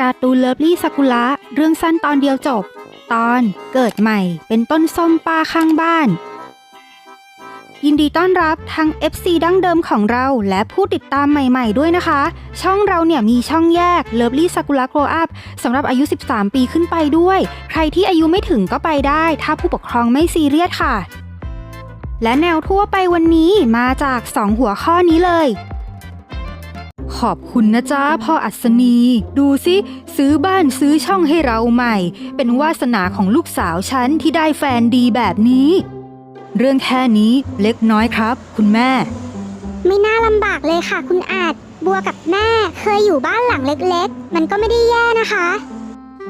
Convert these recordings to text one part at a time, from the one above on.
การ์ตูนเลิฟลี่ซากุระเรื่องสั้นตอนเดียวจบ ตอนเกิดใหม่เป็นต้นส้มป้าข้างบ้าน ยินดีต้อนรับทั้ง FC ดั้งเดิมของเราและผู้ติดตามใหม่ๆด้วยนะคะ ช่องเราเนี่ยมีช่องแยก Lovely Sakura Grow Up สำหรับอายุ 13 ปีขึ้นไปด้วย ใครที่อายุไม่ถึงก็ไปได้ ถ้าผู้ปกครองไม่ซีเรียสค่ะ และแนวทั่วไปวันนี้มาจาก 2 หัวข้อนี้เลย ขอบคุณนะจ๊ะพ่ออัศนี ดูสิซื้อบ้านซื้อช่องให้เราใหม่ เป็นวาสนาของลูกสาวฉันที่ได้แฟนดีแบบนี้ เรื่องแค่นี้เล็กน้อยครับ คุณแม่ ไม่น่าลำบากเลยค่ะคุณอาจ บัวกับแม่เคยอยู่บ้านหลังเล็กๆ มันก็ไม่ได้แย่นะคะ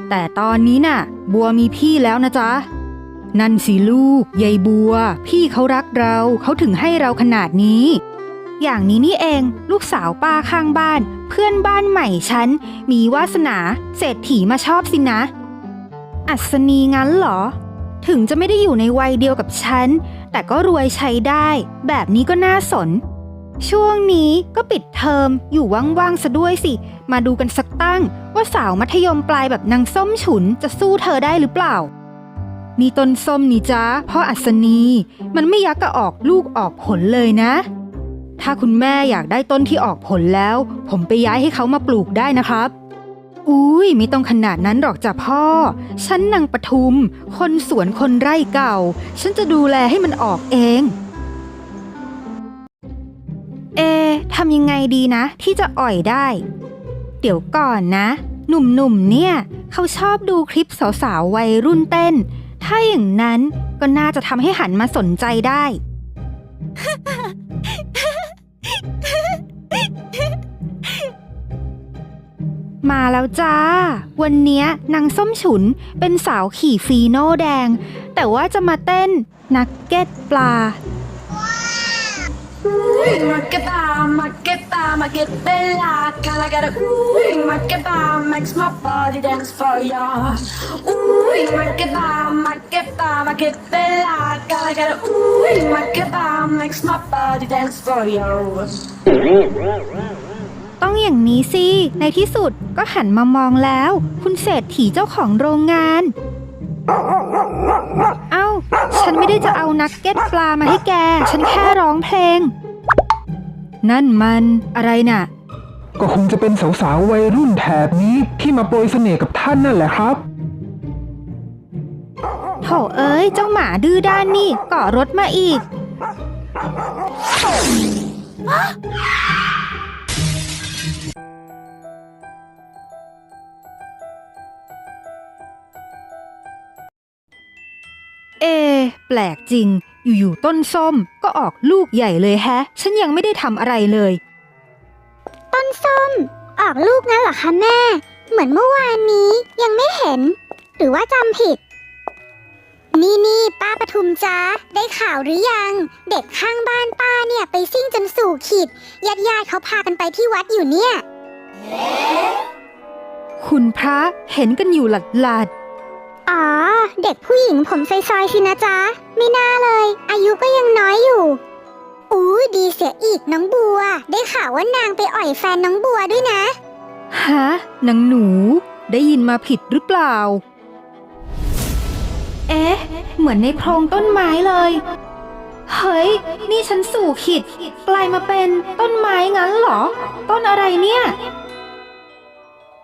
แต่ตอนนี้น่ะ บัวมีพี่แล้วนะจ๊ะ นั่นสิลูกยายบัว พี่เขารักเราเขาถึงให้เราขนาดนี้ อย่างนี้นี่เองลูกสาวป้าข้างบ้าน เพื่อนบ้านใหม่ฉัน มีวาสนา เศรษฐีมาชอบสินะ อัศนีงั้นเหรอ ถึงจะไม่ได้อยู่ในวัยเดียวกับฉัน แต่ก็รวยใช้ได้ แบบนี้ก็น่าสน ช่วงนี้ก็ปิดเทอมอยู่ว่างๆซะด้วยสิ มาดูกันสักตั้ง ว่าสาวมัธยมปลายแบบนางส้มฉุนจะสู้เธอได้หรือเปล่านี่ต้นส้มนี่จ้าพ่ออัศนี มันไม่ยักกะออกลูกออกผลเลยนะ ถ้าคุณแม่อยากได้ต้นที่ออกผลแล้ว ผมไปย้ายให้เขามาปลูกได้นะครับ อุ้ยไม่ต้องขนาดนั้นหรอกจ้ะพ่อ ฉันนางปทุม คนสวนคนไร่เก่า ฉันจะดูแลให้มันออกเอง เอทำยังไงดีนะ ที่จะอ่อยได้ เดี๋ยวก่อนนะ หนุ่มๆเนี่ย เขาชอบดูคลิปสาวๆวัยรุ่นเต้น ถ้าอย่างนั้นก็น่าจะทำให้หันมาสนใจได้ มาแล้วจ้า วันนี้นางส้มฉุนเป็นสาวขี่ฟีโน่แดง แต่ว่าจะมาเต้นนักเก็ตปลามาเกตามาเกตามาเกตเบลากาลากาลาอุ้ยมาเกตา makes my body dance for ya อุ้ยมาเกตามาเกตามาเกตเบลากาลากาลาอุ้ยมาเกตา makes my body dance for ya ต้องอย่างนี้สิ ในที่สุดก็หันมามองแล้ว คุณเศรษฐีเจ้าของโรงงาน เอ้า ฉันไม่ได้จะเอานักเก็ตปลามาให้แก ฉันแค่ร้องเพลง นั่นมันอะไรน่ะ ก็คงจะเป็นสาวๆวัยรุ่นแถบนี้ที่มาโปรยเสน่ห์กับท่านนั่นแหละครับ โถเอ้ย เจ้าหมาดื้อด้านนี่เกาะรถมาอีก เอะแปลกจริง อยู่ๆต้นส้มก็ออกลูกใหญ่เลยแฮะ ฉันยังไม่ได้ทำอะไรเลย ต้นส้ม ออกลูกงั้นเหรอคะแม่ เหมือนเมื่อวานนี้ยังไม่เห็น หรือว่าจำผิด นี่นี่ป้าปทุมจ้าได้ข่าวหรือยัง เด็กข้างบ้านป้าเนี่ยไปซิ่งจนสู่ขีดญาติญาติๆเขาพากันไปที่วัดอยู่เนี่ย คุณพระเห็นกันอยู่หลัดหลัดอ๋อ เด็กผู้หญิงผมซอยๆสินะจ๊ะ ไม่น่าเลย อายุก็ยังน้อยอยู่อู้ดีเสียอีกน้องบัว ได้ข่าวว่านางไปอ่อยแฟนน้องบัวด้วยนะๆฮะนางหนู ได้ยินมาผิดหรือเปล่า เอ๊ะ เหมือนในโพรงต้นไม้เลย เฮ้ย นี่ฉันสู่ขิด กลายมาเป็นต้นไม้งั้นเหรอ ต้นอะไรเนี่ย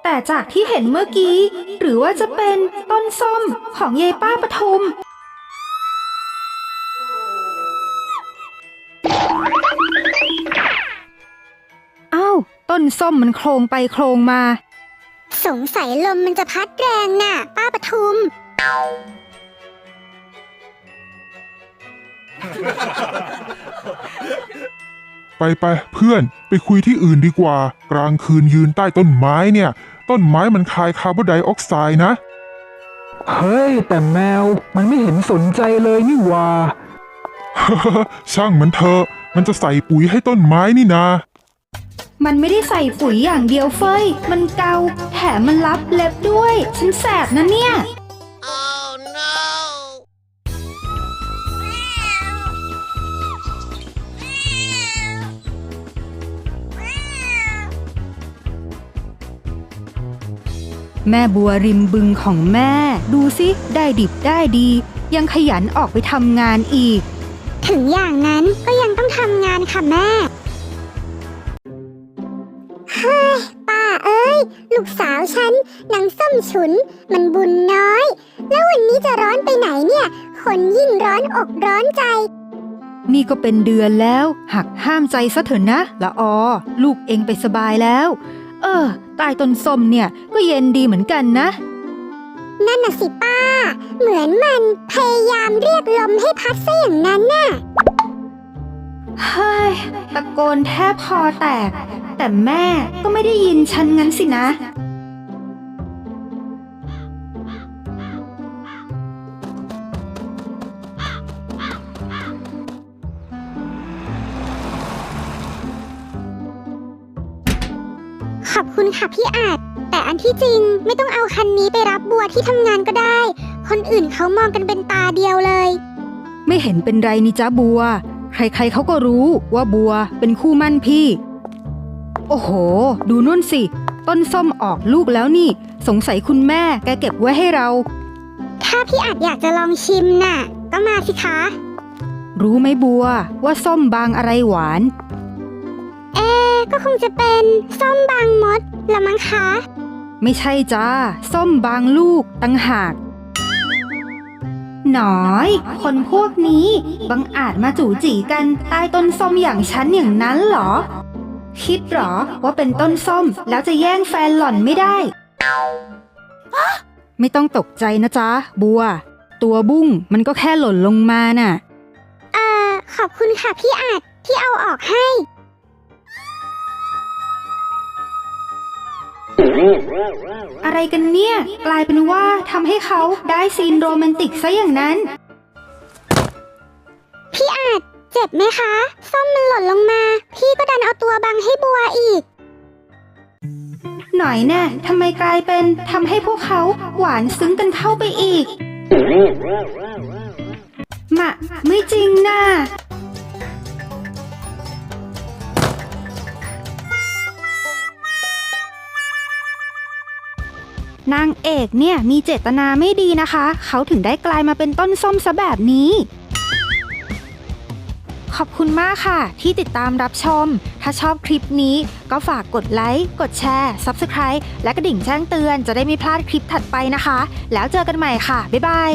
แต่จากที่เห็นเมื่อกี้ หรือว่าจะเป็นต้นส้มของยายป้าปทุม เอ้า ต้นส้มมันโครงไปโครงมา สงสัยลมมันจะพัดแรงน่ะ ป้าปทุม ไปไปเพื่อนไปคุยที่อื่นดีกว่า กลางคืนยืนใต้ต้นไม้เนี่ย ต้นไม้มันคายคาร์บอนไดออกไซด์นะ เฮ้ย แต่แมวมันไม่เห็นสนใจเลยนี่หว่า ช่างมันเถอะ มันจะใส่ปุ๋ยให้ต้นไม้นี่นา มันไม่ได้ใส่ปุ๋ยอย่างเดียวเฟย มันเกา แถมมันรับเล็บด้วย ฉันแสบนะเนี่ย แม่บัวริมบึงของแม่ ดูสิได้ดิบได้ดี ยังขยันออกไปทำงานอีก ถึงอย่างนั้นก็ยังต้องทำงานค่ะแม่เฮ้ยป้าเอ้ย ลูกสาวฉันนางส้มฉุน มันบุญน้อย แล้ววันนี้จะร้อนไปไหนเนี่ยคนยิ่งร้อนอกร้อนใจ นี่ก็เป็นเดือนแล้ว หักห้ามใจซะเถอะนะละออ ลูกเองไปสบายแล้ว เออ ใต้ต้นส้มเนี่ยก็เย็นดีเหมือนกันนะ นั่นน่ะสิป้า เหมือนมันพยายามเรียกลมให้พัดซะอย่างนั้นน่ะเฮ้ยตะโกนแทบคอแตก แต่แม่ก็ไม่ได้ยินฉันงั้นสินะ คุณค่ะพี่อาจ แต่อันที่จริงไม่ต้องเอาคันนี้ไปรับบัวที่ทำงานก็ได้ คนอื่นเขามองกันเป็นตาเดียวเลย ไม่เห็นเป็นไรนี่จ้าบัว ใครๆเขาก็รู้ว่าบัวเป็นคู่มั่นพี่ โอ้โห ดูนู่นสิ ต้นส้มออกลูกแล้วนี่ สงสัยคุณแม่แกเก็บไว้ให้เรา ถ้าพี่อาจอยากจะลองชิมน่ะ ก็มาสิคะ รู้ไหมบัวว่าส้มบางอะไรหวาน เอ๊ะก็คงจะเป็นส้มบางมดละมั้งคะ ไม่ใช่จ้า ส้มบางลูกตั้งหาก หนอย คนพวกนี้บังอาจมาจู่จีกันใต้ต้นส้มอย่างฉันอย่างนั้นเหรอ คิดเหรอว่าเป็นต้นส้มแล้วจะแย่งแฟนหล่อนไม่ได้ ไม่ต้องตกใจนะจ๊ะ บัว ตัวบุ้งมันก็แค่หล่นลงมาน่ะ เอ่อ ขอบคุณค่ะพี่อาจที่เอาออกให้ อะไรกันเนี่ย กลายเป็นว่าทำให้เขาได้ซีนโรแมนติกซะอย่างนั้น พี่อาจเจ็บไหมคะส้มมันหล่นลงมา พี่ก็ดันเอาตัวบังให้บัวอีก หน่อยแน่ทำไมกลายเป็นทำให้พวกเขาหวานซึ้งกันเข้าไปอีกมะไม่จริงนะ นางเอกเนี่ยมีเจตนาไม่ดีนะคะ เขาถึงได้กลายมาเป็นต้นส้มซะแบบนี้ ขอบคุณมากค่ะ ที่ติดตามรับชม ถ้าชอบคลิปนี้ก็ฝากกดไลค์ กดแชร์ Subscribe และกระดิ่งแจ้งเตือนจะได้ไม่พลาดคลิปถัดไปนะคะ แล้วเจอกันใหม่ค่ะ บ๊ายบาย